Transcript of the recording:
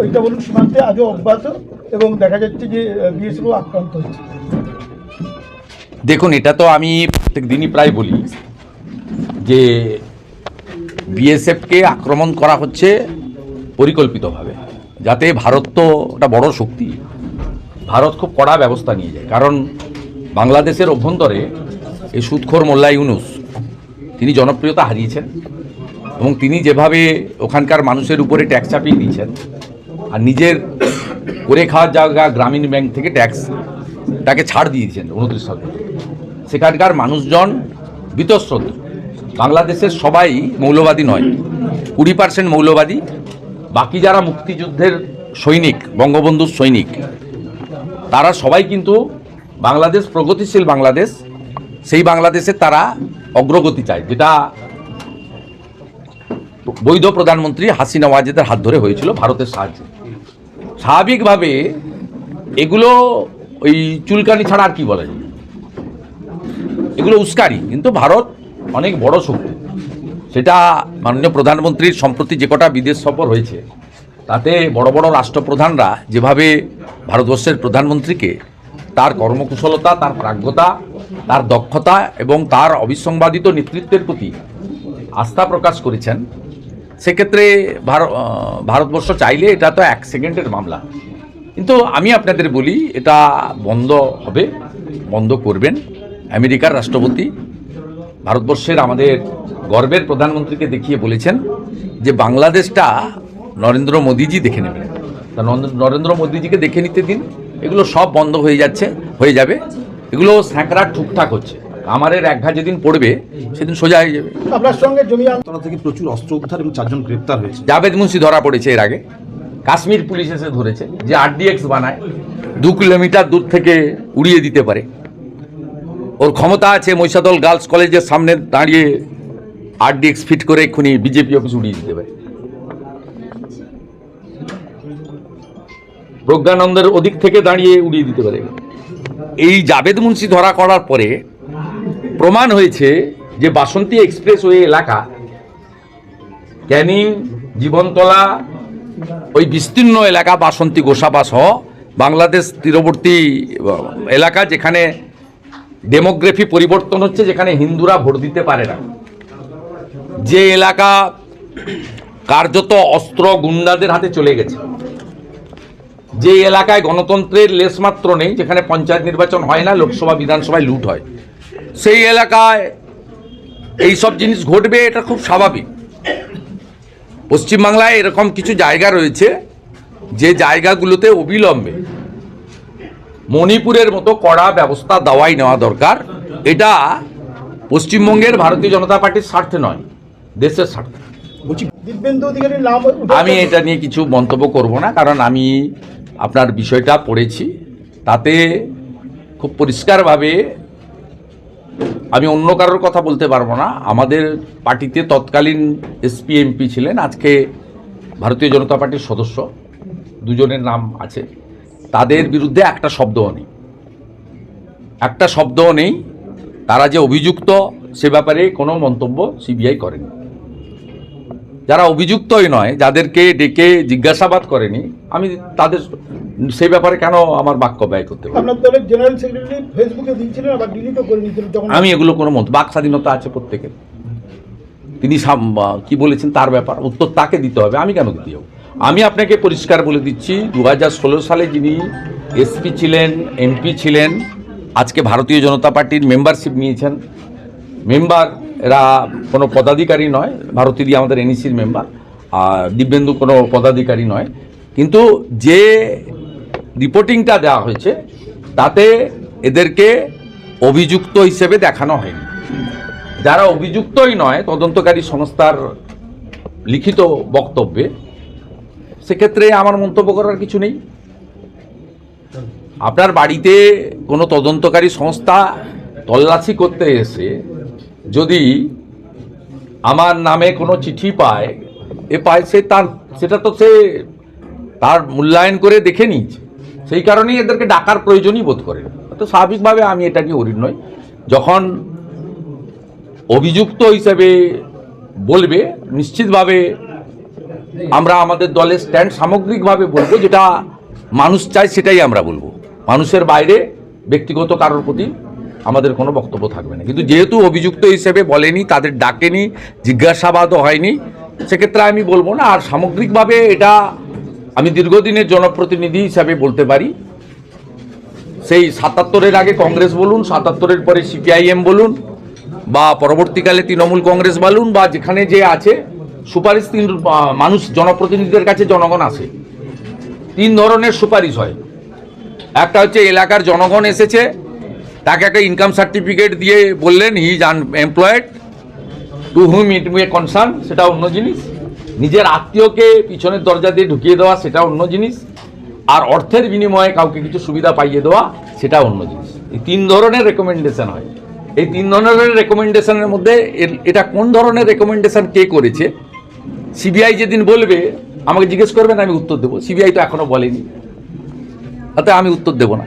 ওইটা বলুন সীমান্তে আজও অব্যাহত এবং দেখা যাচ্ছে যে বিএসএফও আক্রান্ত হচ্ছে। দেখুন, এটা তো আমি প্রত্যেক দিনই প্রায় বলি যে, বিএসএফকে আক্রমণ করা হচ্ছে পরিকল্পিতভাবে, যাতে ভারত তো একটা বড় শক্তি। ভারত খুব কড়া ব্যবস্থা নিয়ে যায়, কারণ বাংলাদেশের অভ্যন্তরে এই সুদখোর মোল্লা ইউনুস, তিনি জনপ্রিয়তা হারিয়েছেন এবং তিনি যেভাবে ওখানকার মানুষের উপরে ট্যাক্স চাপিয়ে দিয়েছেন আর নিজের করে খাওয়ার জায়গা গ্রামীণ ব্যাংক থেকে ট্যাক্স তাকে ছাড় দিয়ে দিয়েছেন উনত্রিশ সালে সেখানকার মানুষজন বীতশ্রদ্ধ বাংলাদেশের সবাই মৌলবাদী নয়। কুড়ি পার্সেন্ট মৌলবাদী। বাকি যারা মুক্তিযুদ্ধের সৈনিক, বঙ্গবন্ধুর সৈনিক, তারা সবাই কিন্তু বাংলাদেশ, প্রগতিশীল বাংলাদেশ, সেই বাংলাদেশে তারা অগ্রগতি চায়, যেটা বৈধ প্রধানমন্ত্রী হাসিনা ওয়াজেদের হাত ধরে হয়েছিল ভারতের সাহায্যে। স্বাভাবিকভাবে এগুলো ওই চুলকানি ছাড়া আর কি বলা? যায় এগুলো উস্কারি কিন্তু ভারত অনেক বড় শক্তি। সেটা মাননীয় প্রধানমন্ত্রীর সম্প্রতি যে কটা বিদেশ সফর হয়েছে, তাতে বড় বড় রাষ্ট্রপ্রধানরা যেভাবে ভারতবর্ষের প্রধানমন্ত্রীকে তার কর্মকুশলতা, তার প্রাজ্ঞতা, তার দক্ষতা এবং তার অবিসংবাদিত নেতৃত্বের প্রতি আস্থা প্রকাশ করেছেন সেক্ষেত্রে ভার- ভারতবর্ষ চাইলে এটা তো এক সেকেন্ডের মামলা। কিন্তু আমি আপনাদের বলি, এটা বন্ধ হবে, বন্ধ করবেন। আমেরিকার রাষ্ট্রপতি ভারতবর্ষের আমাদের গর্বের প্রধানমন্ত্রীকে দেখিয়ে বলেছেন যে বাংলাদেশটা নরেন্দ্র মোদীজি দেখে নেবেন। তা নরেন্দ্র মোদীজিকে দেখে নিতে দিন। এগুলো সব বন্ধ হয়ে যাচ্ছে, হয়ে যাবে। এগুলো স্যাঁকড়া ঠুকঠাক হচ্ছে। আমাদের এক ঘা যেদিন পড়বে সেদিন সোজা হয়ে যাবে। আপনার সঙ্গে জমি আন্দোলন থেকে প্রচুর অস্ত্র উদ্ধার এবং চারজন গ্রেপ্তার হয়েছে। জাভেদ মুন্সি ধরা পড়েছে এর আগে। কাশ্মীর পুলিশ এসে ধরেছে যে আরডিএক্স বানায় দু কিলোমিটার দূর থেকে উড়িয়ে দিতে পারে। ওর ক্ষমতা আছে মহিষাদল গার্লস কলেজের সামনে দাঁড়িয়ে আরডিএক্স ফিট করে এক্ষুনি বিজেপি অফিস উড়িয়ে দিতে পারে। প্রজ্ঞানন্দের ওদিক থেকে দাঁড়িয়ে উড়িয়ে দিতে পারে। এই জাভেদ মুন্সি ধরা করার পরে প্রমাণ হয়েছে যে বাসন্তী এক্সপ্রেসওয়ে এলাকা ক্যানিং, জীবনতলা, ওই বিস্তীর্ণ এলাকা বাসন্তী গোসাবা সহ বাংলাদেশ তীরবর্তী এলাকা যেখানে ডেমোগ্রাফি পরিবর্তন হচ্ছে, যেখানে হিন্দুরা ভোট দিতে পারে না। যে এলাকা কার্যত অস্ত্র গুন্ডাদের হাতে চলে গেছে। যে এলাকায় গণতন্ত্রের লেশমাত্র নেই, যেখানে পঞ্চায়েত নির্বাচন হয় না, লোকসভা, বিধানসভায় লুট হয়। সেই এলাকায় এই সব জিনিস ঘটবে এটা খুব স্বাভাবিক। পশ্চিমবাংলায় এরকম কিছু জায়গা রয়েছে যে জায়গাগুলোতে অবিলম্বে মণিপুরের মতো কড়া ব্যবস্থা দেওয়াই নেওয়া দরকার। এটা পশ্চিমবঙ্গের ভারতীয় জনতা পার্টির স্বার্থে নয় দেশের স্বার্থে। আমি এটা নিয়ে কিছু মন্তব্য করব না কারণ আমি আপনার বিষয়টা পড়েছি। তাতে খুব পরিষ্কারভাবে আমি অন্য কারোর কথা বলতে পারব না। আমাদের পার্টিতে তৎকালীন এসপি, এমপি ছিলেন, আজকে ভারতীয় জনতা পার্টির সদস্য। দুজনের নাম আছে। তাদের বিরুদ্ধে একটা শব্দও নেই। একটা শব্দও নেই। তারা যে অভিযুক্ত, সে ব্যাপারে কোনো মন্তব্য সিবিআই করেনি। যারা অভিযুক্তই নয়, যাদেরকে ডেকে জিজ্ঞাসাবাদ করেনি, আমি তাদের সে ব্যাপারে কেন আমার বাক্য ব্যয় করতে পারি আপনার দলের জেনারেল সেক্রেটারি ফেসবুকে দিয়েছিলেন আবার ডিলিটও করে নিয়েছিলেন তখন আমি এগুলো কোনো মত বাক স্বাধীনতা আছে প্রত্যেকের। তিনি কি বলেছেন তার ব্যাপার উত্তর তাকে দিতে হবে আমি কেন দিতে যাব? আমি আপনাকে পরিষ্কার বলে দিচ্ছি দু হাজার ষোলো সালে যিনি এসপি ছিলেন এমপি ছিলেন আজকে ভারতীয় জনতা পার্টির মেম্বারশিপ নিয়েছেন। মেম্বার এরা কোনো পদাধিকারী নয় ভারতীয় আমাদের এনইসির মেম্বার আর দিব্যেন্দু কোনো পদাধিকারী নয়। কিন্তু যে রিপোর্টিংটা দেওয়া হয়েছে, তাতে এদেরকে অভিযুক্ত হিসেবে দেখানো হয়নি। যারা অভিযুক্তই নয়, তদন্তকারী সংস্থার লিখিত বক্তব্যে, সেক্ষেত্রে আমার মন্তব্য করার কিছু নেই। আপনার বাড়িতে কোনো তদন্তকারী সংস্থা তল্লাশি করতে এসে যদি আমার নামে কোনো চিঠি পায়, এ পায় সে তার, সেটা তো সে তার মূল্যায়ন করে দেখে নিয়েছে। সেই কারণেই এদেরকে ডাকার প্রয়োজনই বোধ করে। তো স্বাভাবিকভাবে আমি এটা নিয়ে অরিন নই। যখন অভিযুক্ত হিসেবে বলবে, নিশ্চিতভাবে আমরা আমাদের দলের স্ট্যান্ড সামগ্রিকভাবে বলব, যেটা মানুষ চায় সেটাই আমরা বলব। মানুষের বাইরে ব্যক্তিগত কারোর প্রতি আমাদের কোনো বক্তব্য থাকবে না। কিন্তু যেহেতু অভিযুক্ত হিসেবে বলেনি, তাদের ডাকেনি, জিজ্ঞাসাবাদও হয়নি, সেক্ষেত্রে আমি বলব না। আর সামগ্রিকভাবে এটা আমি দীর্ঘদিনের জনপ্রতিনিধি হিসাবে বলতে পারি, সেই সাতাত্তরের আগে কংগ্রেস বলুন, সাতাত্তরের পরে সিপিআইএম বলুন, বা পরবর্তীকালে তৃণমূল কংগ্রেস বলুন, বা যেখানে যে আছে, সুপারিশ তিন মানুষ, জনপ্রতিনিধিদের কাছে জনগণ আসে। তিন ধরনের সুপারিশ হয়। একটা হচ্ছে এলাকার জনগণ এসেছে, তাকে একটা ইনকাম সার্টিফিকেট দিয়ে বললেন he is employed to whom it may concern সেটা অন্য জিনিস। নিজের আত্মীয়কে পিছনের দরজা দিয়ে ঢুকিয়ে দেওয়া, সেটা অন্য জিনিস। আর অর্থের বিনিময়ে কাউকে কিছু সুবিধা পাইয়ে দেওয়া, সেটা অন্য জিনিস। এই তিন ধরনের রেকমেন্ডেশন হয়। এই তিন ধরনের রেকমেন্ডেশনের মধ্যে এটা কোন ধরনের রেকমেন্ডেশন কে করেছে? সিবিআই যেদিন বলবে, আমাকে জিজ্ঞেস করবেন আমি উত্তর দেবো। সিবিআই তো এখনও বলেনি। অতএব আমি উত্তর দেবো না।